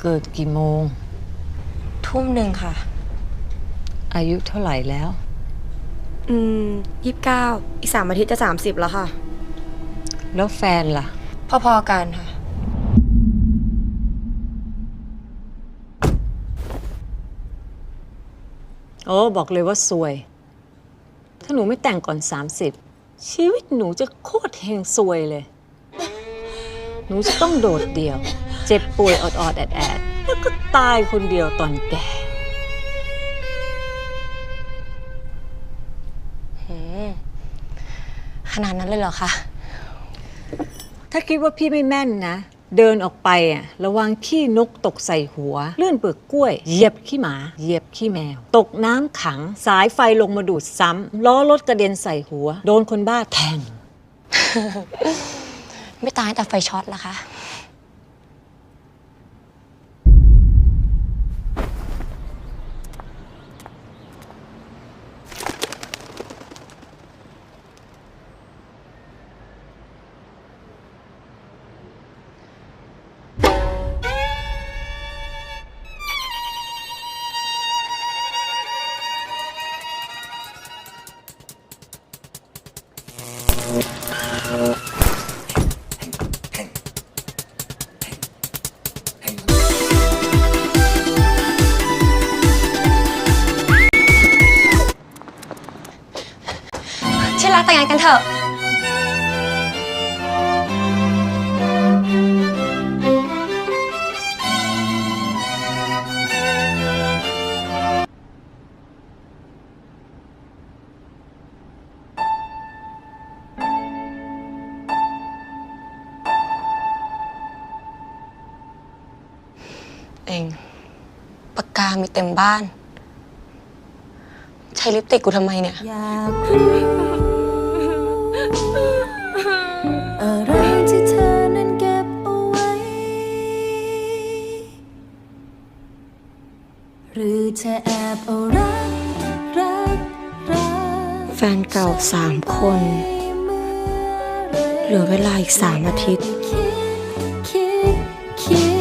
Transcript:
เกิดกี่โมง ทุ่มหนึ่งค่ะ อายุเท่าไหร่แล้ว อืมยี่สิบเก้าอีกสามอาทิตย์จะสามสิบแล้วค่ะ แล้วแฟนล่ะ พอๆกันค่ะ โอ้บอกเลยว่าซวย ถ้าหนูไม่แต่งก่อน 30 ชีวิตหนูจะโคตรเฮงซวยเลย หนูจะต้องโดดเดี่ยว เจ็บป่วยออดๆแอดๆแล้วก็ตายคนเดียวตอนแก่ขนาดนั้นเลยเหรอคะ ถ้าคิดว่าพี่ไม่แม่นนะ เดินออกไปอะระวังขี้นกตกใส่หัว เลื่อนเปลือกกล้วย เหยียบขี้หมา เหยียบขี้แมว ตกน้ำขัง สายไฟลงมาดูดซ้ำล้อรถกระเด็นใส่หัว โดนคนบ้าแทง ไม่ตายแต่ไฟช็อตละคะ ที่รักแต่งงานกันเถอะ เองปากกามีเต็มบ้าน ใช้ลิปสติกกูทำไมเนี่ย อยากรู้อะไร หรือเธแอบเอารักรักรักแฟนเก่าสามคน เหลือเวลาอีกสามอาทิตย์ คิดคิด